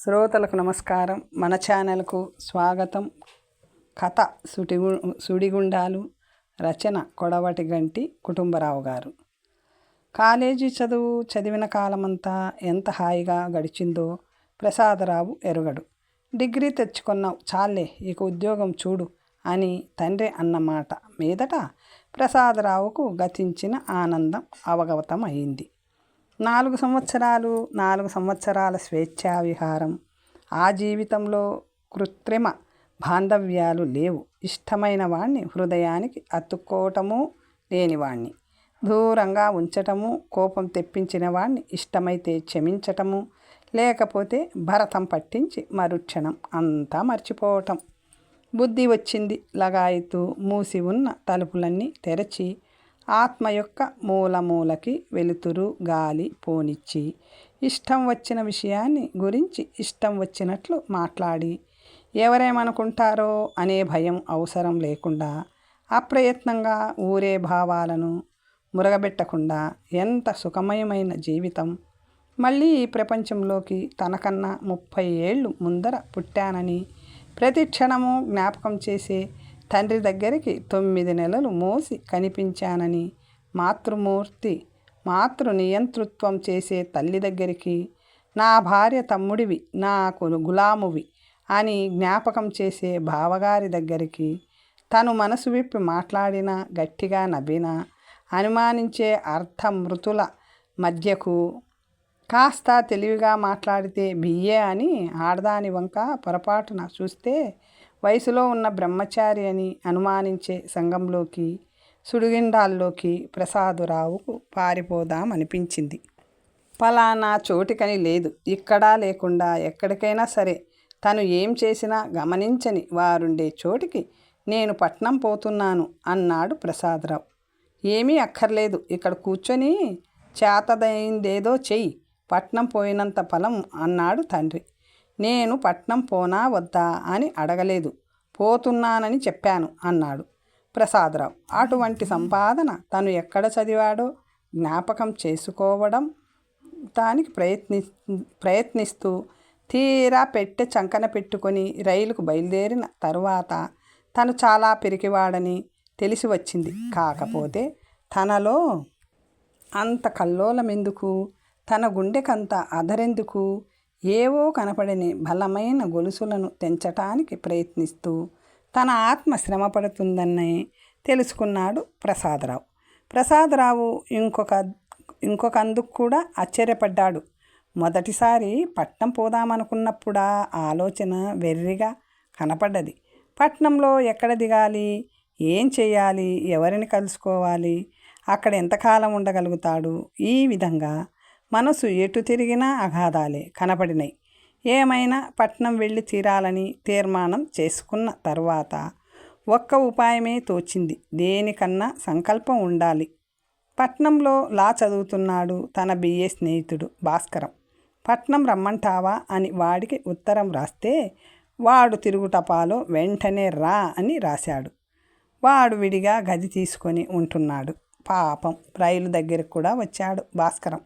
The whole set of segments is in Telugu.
శ్రోతలకు నమస్కారం. మన ఛానల్కు స్వాగతం. కథ సుటిగు సుడిగుండాలు రచన కొడవటి గంటి కుటుంబరావు గారు. కాలేజీ చదువు చదివిన కాలమంతా ఎంత హాయిగా గడిచిందో ప్రసాదరావు ఎరుగడు. డిగ్రీ తెచ్చుకున్నావు చాలే ఇక ఉద్యోగం చూడు అని తండ్రి అన్నమాట మీదట ప్రసాదరావుకు గతించిన ఆనందం అవగతం అయింది నాలుగు సంవత్సరాలు నాలుగు సంవత్సరాల స్వేచ్ఛా విహారం ఆ జీవితంలో కృత్రిమ బాంధవ్యాలు లేవు. ఇష్టమైన వాణ్ణి హృదయానికి అతుక్కోవటము లేనివాణ్ణి దూరంగా ఉంచటము కోపం తెప్పించిన వాణ్ణి ఇష్టమైతే క్షమించటము లేకపోతే భరతం పట్టించి మరుక్షణం అంతా మర్చిపోవటం. బుద్ధి వచ్చింది లగాయితూ మూసి ఉన్న తలుపులన్నీ తెరచి ఆత్మ యొక్క మూలమూలకి వెలుతురు గాలి పోనిచ్చి ఇష్టం వచ్చిన విషయాన్ని గురించి ఇష్టం వచ్చినట్లు మాట్లాడి ఎవరేమనుకుంటారో అనే భయం అవసరం లేకుండా అప్రయత్నంగా ఊరే భావాలను మురగబెట్టకుండా ఎంత సుఖమయమైన జీవితం. మళ్ళీ ఈ ప్రపంచంలోకి తనకన్నా ముప్పై ఏళ్ళు ముందర పుట్టానని ప్రతి క్షణము జ్ఞాపకం చేసే తండ్రి దగ్గరికి తొమ్మిది నెలలు మోసి కనిపించానని మాతృమూర్తి మాతృ నియంతృత్వం చేసే తల్లి దగ్గరికి నా భార్య తమ్ముడివి నాకు గులామువి అని జ్ఞాపకం చేసే బావగారి దగ్గరికి తను మనసు విప్పి మాట్లాడిన గట్టిగా నవ్వినా అనుమానించే అర్థమృతుల మధ్యకు కాస్త తెలివిగా మాట్లాడితే బియ్యే అని ఆడదాని వంక పొరపాటున చూస్తే వయసులో ఉన్న బ్రహ్మచారి అని అనుమానించే సంఘంలోకి సుడిగిండాల్లోకి ప్రసాదురావుకు పారిపోదామనిపించింది. ఫలానా చోటికని లేదు ఇక్కడా లేకుండా ఎక్కడికైనా సరే తను ఏం చేసినా గమనించని వారుండే చోటికి నేను పట్నం పోతున్నాను అన్నాడు ప్రసాదరావు. ఏమీ అక్కర్లేదు ఇక్కడ కూర్చొని చేతదైందేదో చెయ్యి పట్నం పోయినంత ఫలం అన్నాడు తండ్రి. నేను పట్నం పోనా వద్దా అని అడగలేదు. పోతున్నానని చెప్పాను అన్నాడు ప్రసాదరావు. అటువంటి సంపాదన తను ఎక్కడ చదివాడో జ్ఞాపకం చేసుకోవడం దానికి ప్రయత్ని ప్రయత్నిస్తూ తీరా పెట్టె చంకన పెట్టుకొని రైలుకు బయలుదేరిన తరువాత తను చాలా పెరిగివాడని తెలిసి వచ్చింది. కాకపోతే తనలో అంత కల్లోలమెందుకు? తన గుండెకంత అదరెందుకు ఏవో కనపడని బలమైన గొలుసులను తెంచటానికి ప్రయత్నిస్తూ తన ఆత్మ శ్రమపడుతుందని తెలుసుకున్నాడు ప్రసాదరావు. ప్రసాదరావు ఇంకొక ఇంకొక అందుకు కూడా ఆశ్చర్యపడ్డాడు. మొదటిసారి పట్నం పోదామనుకున్నప్పుడా ఆలోచన వెర్రిగా కనపడ్డది. పట్నంలో ఎక్కడ దిగాలి? ఏం చేయాలి? ఎవరిని కలుసుకోవాలి? అక్కడ ఎంతకాలం ఉండగలుగుతాడు? ఈ విధంగా మనసు ఎటు తిరిగినా అగాధాలే కనపడినాయి ఏమైనా పట్నం వెళ్ళి తీరాలని తీర్మానం చేసుకున్న తర్వాత ఒక్క ఉపాయమే తోచింది. దేనికన్నా సంకల్పం ఉండాలి. పట్నంలో లా చదువుతున్నాడు తన బిఏ స్నేహితుడు భాస్కరం. పట్నం రమ్మంటావా అని వాడికి ఉత్తరం రాస్తే వాడు తిరుగుటపాలో వెంటనే రా అని రాశాడు. వాడు విడిగా గది తీసుకొని ఉంటున్నాడు. పాపం రైలు దగ్గరకు కూడా వచ్చాడు భాస్కరం.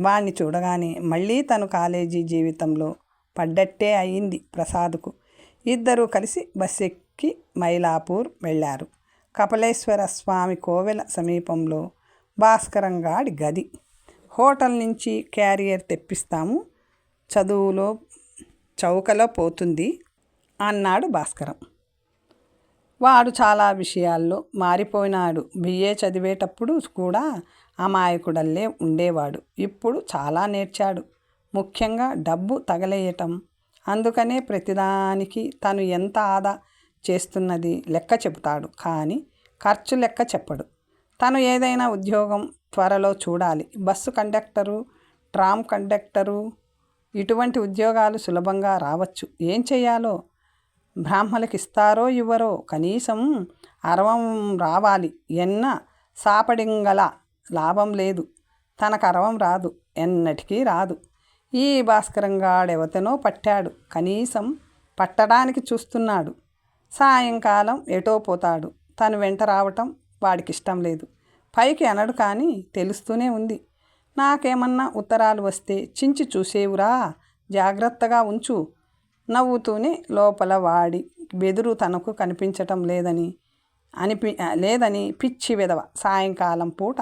వాణ్ణి చూడగానే మళ్ళీ తను కాలేజీ జీవితంలో పడ్డట్టే అయింది ప్రసాద్కు. ఇద్దరూ కలిసి బస్ ఎక్కి మైలాపూర్ వెళ్ళారు. కపలేశ్వర స్వామి కోవెల సమీపంలో భాస్కరంగాడి గది. హోటల్ నుంచి క్యారియర్ తెప్పిస్తాము చదువులో చౌకలో పోతుంది అన్నాడు భాస్కరం. వాడు చాలా విషయాల్లో మారిపోయినాడు. బిఏ చదివేటప్పుడు కూడా అమాయకుడల్లే ఉండేవాడు. ఇప్పుడు చాలా నేర్చాడు. ముఖ్యంగా డబ్బు తగలేయటం. అందుకనే ప్రతిదానికి తను ఎంత ఆదా చేస్తున్నది లెక్క చెబుతాడు. కానీ ఖర్చు లెక్క చెప్పడు. తను ఏదైనా ఉద్యోగం త్వరలో చూడాలి. బస్సు కండక్టరు ట్రామ్ కండక్టరు ఇటువంటి ఉద్యోగాలు సులభంగా రావచ్చు. ఏం చేయాలో బ్రాహ్మలకు ఇస్తారో ఇవ్వరో? కనీసం అరవం రావాలి. ఎన్న సాపడింగల లాభం లేదు. తన కరవం రాదు. ఎన్నటికీ రాదు. ఈ భాస్కరంగాడెవతనో పట్టాడు. కనీసం పట్టడానికి చూస్తున్నాడు. సాయంకాలం ఎటో పోతాడు. తను వెంట రావటం వాడికి ఇష్టం లేదు. పైకి అనడు కానీ తెలుస్తూనే ఉంది. నాకేమన్నా ఉత్తరాలు వస్తే చించి చూసేవురా. జాగ్రత్తగా ఉంచు. నవ్వుతూనే లోపల వాడి బెదురు తనకు కనిపించటం లేదని అనిపి లేదని పిచ్చి విధవ సాయంకాలం పూట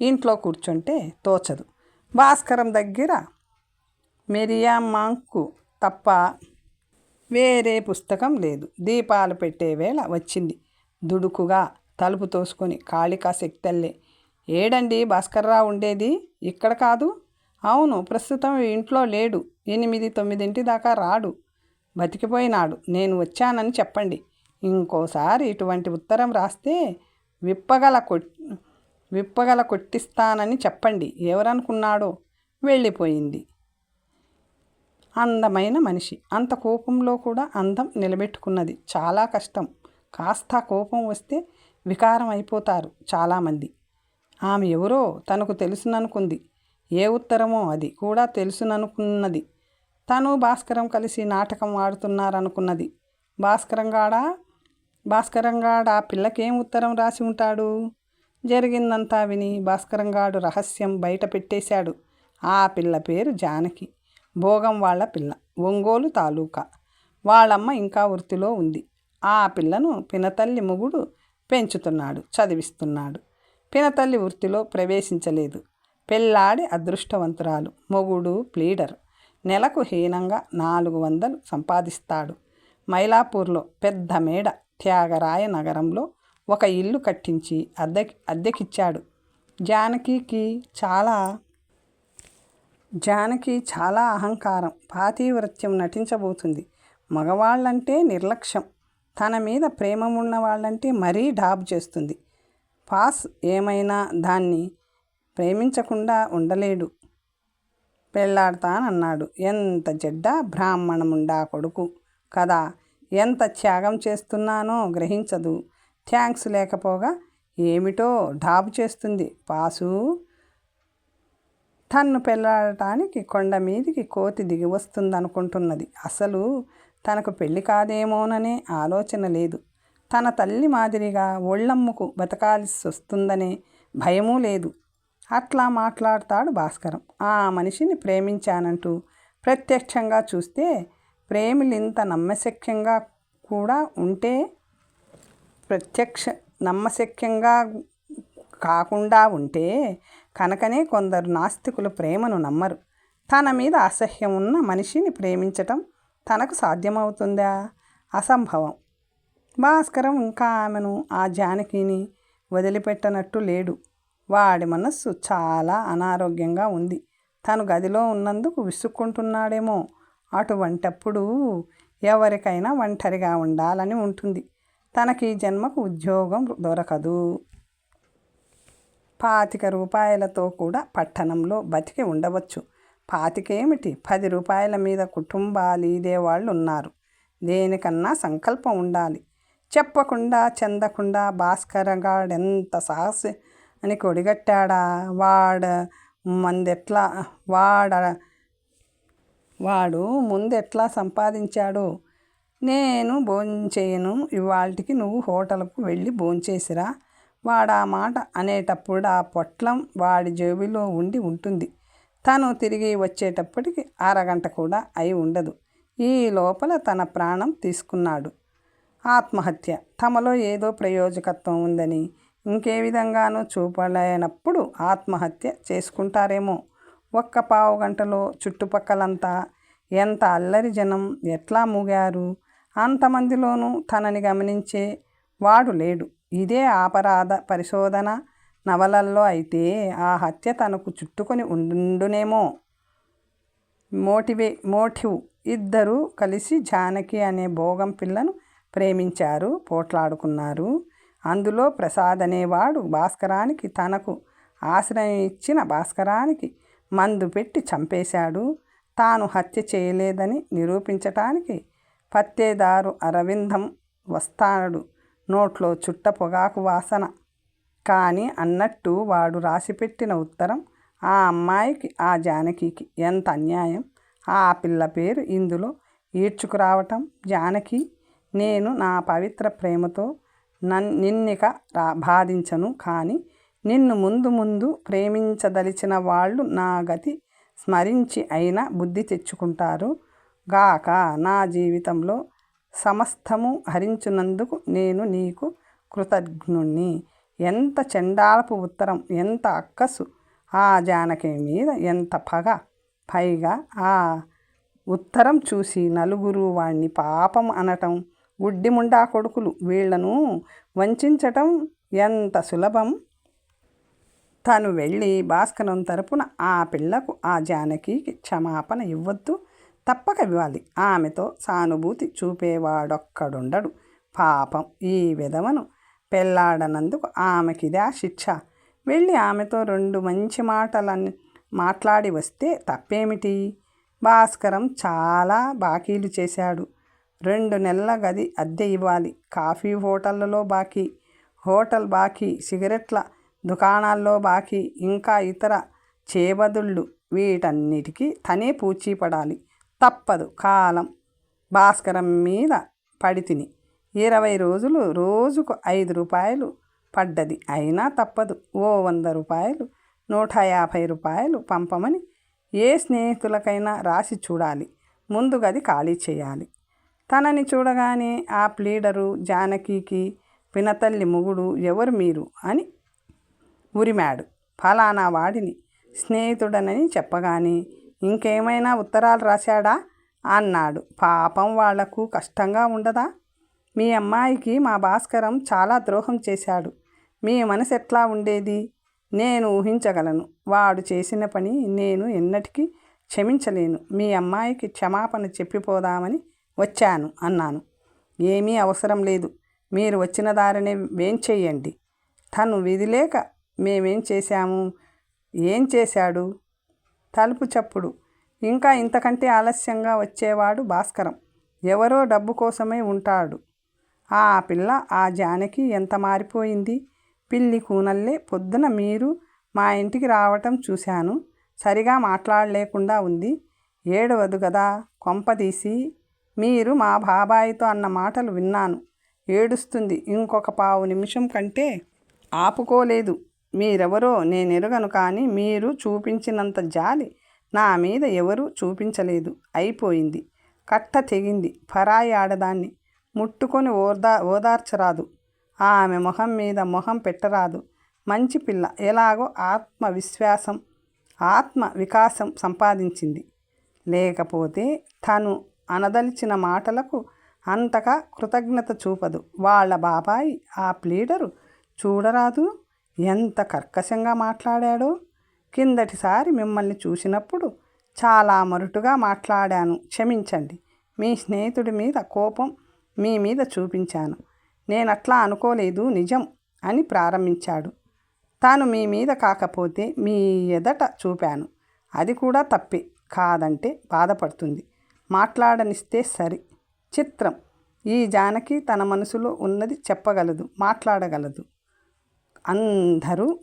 ఇంట్లో కూర్చుంటే తోచదు. భాస్కరం దగ్గర మెరియామ్మాంకు తప్ప వేరే పుస్తకం లేదు. దీపాలు పెట్టే వేళ వచ్చింది. దుడుకుగా తలుపు తోసుకొని కాళికా శక్తల్లే ఏడండి భాస్కర్రావు ఉండేది? ఇక్కడ కాదు? అవును ప్రస్తుతం ఇంట్లో లేడు. ఎనిమిది తొమ్మిదింటి దాకా రాడు. బతికిపోయినాడు. నేను వచ్చానని చెప్పండి. ఇంకోసారి ఇటువంటి ఉత్తరం రాస్తే విప్పగల కొట్ విప్పగల కొట్టిస్తానని చెప్పండి. ఎవరనుకున్నాడో వెళ్ళిపోయింది. అందమైన మనిషి. అంత కోపంలో కూడా అందం నిలబెట్టుకున్నది. చాలా కష్టం. కాస్త కోపం వస్తే వికారం అయిపోతారు చాలామంది. ఆమె ఎవరో తనకు తెలుసుననుకుంది. ఏ ఉత్తరమో అది కూడా తెలుసుననుకున్నది. తను భాస్కరం కలిసి నాటకం ఆడుతున్నారనుకున్నది. భాస్కరంగాడా? భాస్కరంగాడా ఆ పిల్లకేం ఉత్తరం రాసి ఉంటాడు? జరిగిందంతా విని భాస్కరంగాడు రహస్యం బయట పెట్టేశాడు. ఆ పిల్ల పేరు జానకి. భోగం వాళ్ళ పిల్ల. ఒంగోలు తాలూకా. వాళ్ళమ్మ ఇంకా వృత్తిలో ఉంది. ఆ పిల్లను పినతల్లి మొగుడు పెంచుతున్నాడు చదివిస్తున్నాడు. పినతల్లి వృత్తిలో ప్రవేశించలేదు. పెళ్ళాడి అదృష్టవంతురాలు. మొగుడు ప్లీడర్. నెలకు హీనంగా నాలుగు వందలు సంపాదిస్తాడు. మైలాపూర్లో పెద్ద మేడ త్యాగరాయ నగరంలో ఒక ఇల్లు కట్టించి అద్దెకి అద్దెకిచ్చాడు. జానకికి చాలా జానకి చాలా అహంకారం. పాతివృత్యం నటించబోతుంది. మగవాళ్ళంటే నిర్లక్ష్యం. తన మీద ప్రేమ ఉన్న వాళ్ళంటే మరీ డాబ్ చేస్తుంది. పాస్ ఏమైనా దాన్ని ప్రేమించకుండా ఉండలేడు. పెళ్ళాడతానన్నాడు ఎంత చెడ్డ బ్రాహ్మణముండా కొడుకు. కదా ఎంత త్యాగం చేస్తున్నానో గ్రహించదు. థ్యాంక్స్ లేకపోగా ఏమిటో డాబు చేస్తుంది. పాసు తన్ను పెళ్ళాడటానికి కొండ మీదికి కోతి దిగి వస్తుందనుకుంటున్నది. అసలు తనకు పెళ్ళి కాదేమోననే ఆలోచన లేదు. తన తల్లి మాదిరిగా ఒళ్ళమ్ముకు బతకాల్సి వస్తుందనే భయమూ లేదు. అట్లా మాట్లాడతాడు భాస్కరం. ఆ మనిషిని ప్రేమించానంటూ ప్రత్యక్షంగా చూస్తే ప్రేమిలింత నమ్మశక్యంగా కూడా ఉంటే ప్రత్యక్ష నమ్మశక్యంగా కాకుండా ఉంటే కనుకనే కొందరు నాస్తికులు ప్రేమను నమ్మరు. తన మీద అసహ్యం ఉన్న మనిషిని ప్రేమించటం తనకు సాధ్యమవుతుందా? అసంభవం. భాస్కరం ఇంకా ఆమెను ఆ జానకిని వదిలిపెట్టనట్టు లేడు. వాడి మనస్సు చాలా అనారోగ్యంగా ఉంది. తను గదిలో ఉన్నందుకు విసుక్కుంటున్నాడేమో. అటువంటప్పుడు ఎవరికైనా ఒంటరిగా ఉండాలని ఉంటుంది. తనకి జన్మకు ఉద్యోగం దొరకదు. పాతిక రూపాయలతో కూడా పట్టణంలో బతికి ఉండవచ్చు. పాతికేమిటి? పది రూపాయల మీద కుటుంబాలు ఇదేవాళ్ళు ఉన్నారు దేనికన్నా సంకల్పం ఉండాలి. చెప్పకుండా చెందకుండా భాస్కరగాడెంత సాహస అని కొడిగట్టాడా? వాడ మందెట్లా వాడ వాడు ముందెట్లా సంపాదించాడో? నేను భోంచేయను ఇవాళకి నువ్వు హోటల్కు వెళ్ళి భోంచేసిరా. వాడా మాట అనేటప్పుడు ఆ పొట్లం వాడి జేబులో ఉండి ఉంటుంది. తను తిరిగి వచ్చేటప్పటికి అరగంట కూడా అయి ఉండదు. ఈ లోపల తన ప్రాణం తీసుకున్నాడు. ఆత్మహత్య. తమలో ఏదో ప్రయోజకత్వం ఉందని ఇంకే విధంగానూ చూపలేనప్పుడు ఆత్మహత్య చేసుకుంటారేమో. ఒక్క పావు గంటలో చుట్టుపక్కలంతా ఎంత అల్లరి జనం ఎట్లా మూగారు? అంతమందిలోనూ తనని గమనించే వాడు లేడు. ఇదే అపరాధ పరిశోధన నవలల్లో అయితే ఆ హత్య తనకు చుట్టుకొని ఉండునేమో మోటివే మోటివ్ ఇద్దరూ కలిసి జానకి అనే భోగం పిల్లను ప్రేమించారు పోట్లాడుకున్నారు. అందులో ప్రసాద్ అనేవాడు భాస్కరానికి తనకు ఆశ్రయం ఇచ్చిన భాస్కరానికి మందు పెట్టి చంపేశాడు. తాను హత్య చేయలేదని నిరూపించటానికి పత్తేదారు అరవిందం వస్తాడు నోట్లో చుట్ట పొగాకు వాసన. కానీ అన్నట్టు వాడు రాసిపెట్టిన ఉత్తరం ఆ అమ్మాయికి ఆ జానకికి ఎంత అన్యాయం? ఆ పిల్ల పేరు ఇందులో ఈడ్చుకురావటం జానకి నేను నా పవిత్ర ప్రేమతో నన్ నిన్నిక రా బాధించను కానీ నిన్ను ముందు ముందు ప్రేమించదలిచిన వాళ్ళు నా గతి స్మరించి అయినా బుద్ధి తెచ్చుకుంటారు. గాక నా జీవితంలో సమస్తము హరించినందుకు నేను నీకు కృతజ్ఞుణ్ణి. ఎంత చండాలపు ఉత్తరం ఎంత అక్కసు ఆ జానకి మీద ఎంత పగ పైగా ఆ ఉత్తరం చూసి నలుగురు వాణ్ణి పాపం అనటం గుడ్డిముండా కొడుకులు వీళ్ళను వంచటం ఎంత సులభం? తను వెళ్ళి భాస్కరం తరపున ఆ పిల్లకు ఆ జానకికి క్షమాపణ ఇవ్వద్దు. తప్పక ఇవ్వాలి ఆమెతో సానుభూతి చూపేవాడొక్కడుండడు. పాపం ఈ విధవను పెళ్ళాడనందుకు ఆమెకిదా శిక్ష. వెళ్ళి ఆమెతో రెండు మంచి మాటలని మాట్లాడి వస్తే తప్పేమిటి? భాస్కరం చాలా బాకీలు చేశాడు. రెండు నెలల గది అద్దె ఇవ్వాలి. కాఫీ హోటళ్ళలో బాకీ హోటల్ బాకీ సిగరెట్ల దుకాణాల్లో బాకీ ఇంకా ఇతర చేబదుళ్ళు వీటన్నిటికీ తనే పూచీపడాలి. తప్పదు. కాలం భాస్కరం మీద పడి తిని. ఇరవై రోజులు రోజుకు ఐదు రూపాయలు పడ్డది. అయినా తప్పదు. ఓ వంద రూపాయలు నూట యాభై రూపాయలు పంపమని ఏ స్నేహితులకైనా రాసి చూడాలి. ముందుగది ఖాళీ చేయాలి. తనని చూడగానే ఆ ప్లీడరు జానకికి పినతల్లి ముగుడు ఎవరు మీరు? అని ఉరిమాడు. ఫలానా వాడిని స్నేహితుడనని చెప్పగానే ఇంకేమైనా ఉత్తరాలు రాశాడా? అన్నాడు. పాపం వాళ్ళకు కష్టంగా ఉండదా? మీ అమ్మాయికి మా భాస్కరం చాలా ద్రోహం చేశాడు. మీ మనసు ఎట్లా ఉండేది? నేను ఊహించగలను. వాడు చేసిన పని నేను ఎన్నటికీ క్షమించలేను. మీ అమ్మాయికి క్షమాపణ చెప్పిపోదామని వచ్చాను అన్నాను. ఏమీ అవసరం లేదు. మీరు వచ్చిన దారినే వేం చెయ్యండి తను విధిలేక మేమేం చేశాము? ఏం చేశాడు? తలుపు చప్పుడు. ఇంకా ఇంతకంటే ఆలస్యంగా వచ్చేవాడు భాస్కరం. ఎవరో డబ్బు కోసమే ఉంటాడు. ఆ పిల్ల ఆ జానకి ఎంత మారిపోయింది? పిల్లి కూనల్లే పొద్దున మీరు మా ఇంటికి రావటం చూశాను. సరిగా మాట్లాడలేకుండా ఉంది. ఏడవదు కదా కొంపదీసి. మీరు మా బాబాయితో అన్న మాటలు విన్నాను. ఏడుస్తుంది ఇంకొక పావు నిమిషం కంటే ఆపుకోలేదు. మీరెవరో నేనెరుగను కానీ మీరు చూపించినంత జాలి నా మీద ఎవరూ చూపించలేదు. అయిపోయింది. కట్ట తెగింది. పరాయి ఆడదాన్ని ముట్టుకొని ఓదా ఓదార్చరాదు. ఆమె మొహం మీద మొహం పెట్టరాదు. మంచి పిల్ల. ఎలాగో ఆత్మవిశ్వాసం ఆత్మ వికాసం సంపాదించింది. లేకపోతే తను అనదలిచిన మాటలకు అంతగా కృతజ్ఞత చూపదు. వాళ్ళ బాబాయి ఆ ప్లీడరు చూడరాదు. ఎంత కర్కశంగా మాట్లాడాడో. కిందటిసారి మిమ్మల్ని చూసినప్పుడు చాలా మరుటుగా మాట్లాడాను. క్షమించండి. మీ స్నేహితుడి మీద కోపం మీ మీద చూపించాను. నేనట్లా అనుకోలేదు నిజం అని ప్రారంభించాడు. తాను మీ మీద కాకపోతే మీ ఎదట చూపాను. అది కూడా తప్పే కాదంటే బాధపడుతుంది. మాట్లాడనిస్తే సరి. చిత్రం. ఈ జానకి తన మనసులో ఉన్నది చెప్పగలదు మాట్లాడగలదు. అందరూ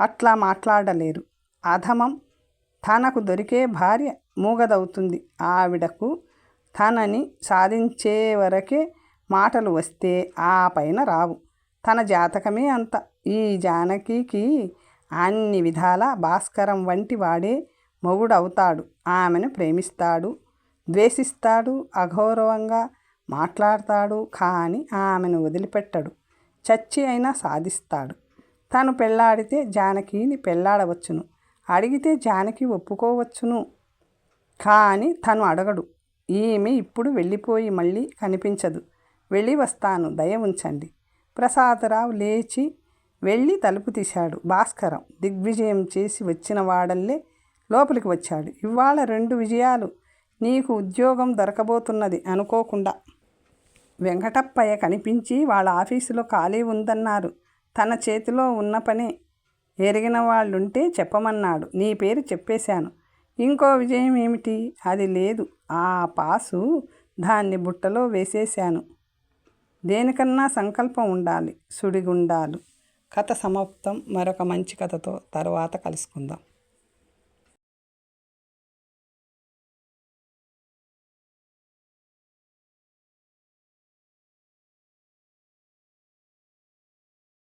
అట్లా మాట్లాడలేరు. అధమం తనకు దొరికే భార్య మూగదవుతుంది. ఆవిడకు తనని సాధించే వరకే మాటలు వస్తే ఆ పైన రావు. తన జాతకమే అంత. ఈ జానకికి అన్ని విధాల భాస్కరం వంటి వాడే మొగుడవుతాడు. ఆమెను ప్రేమిస్తాడు ద్వేషిస్తాడు అగౌరవంగా మాట్లాడతాడు కానీ ఆమెను వదిలిపెట్టడు. చచ్చి అయినా సాధిస్తాడు. తను పెళ్ళాడితే జానకిని పెళ్ళాడవచ్చును. అడిగితే జానకి ఒప్పుకోవచ్చును. కానీ తను అడగడు. ఈమె ఇప్పుడు వెళ్ళిపోయి మళ్ళీ కనిపించదు. వెళ్ళి వస్తాను. దయ ఉంచండి. ప్రసాదరావు లేచి వెళ్ళి తలుపు తీశాడు. భాస్కరం దిగ్విజయం చేసి వచ్చిన వాడల్లే లోపలికి వచ్చాడు. ఇవాళ రెండు విజయాలు. నీకు ఉద్యోగం దొరకబోతున్నది అనుకోకుండా. వెంకటప్పయ్య కనిపించి వాళ్ళ ఆఫీసులో ఖాళీ ఉందన్నారు. తన చేతిలో ఉన్న పనే ఎరిగిన వాళ్ళుంటే చెప్పమన్నాడు. నీ పేరు చెప్పేశాను. ఇంకో విజయం ఏమిటి? అది లేదు. ఆ పాసు దాన్ని బుట్టలో వేసేశాను. దేనికన్నా సంకల్పం ఉండాలి సుడిగుండాలు. కథ సమాప్తం. మరొక మంచి కథతో తర్వాత కలుసుకుందాం.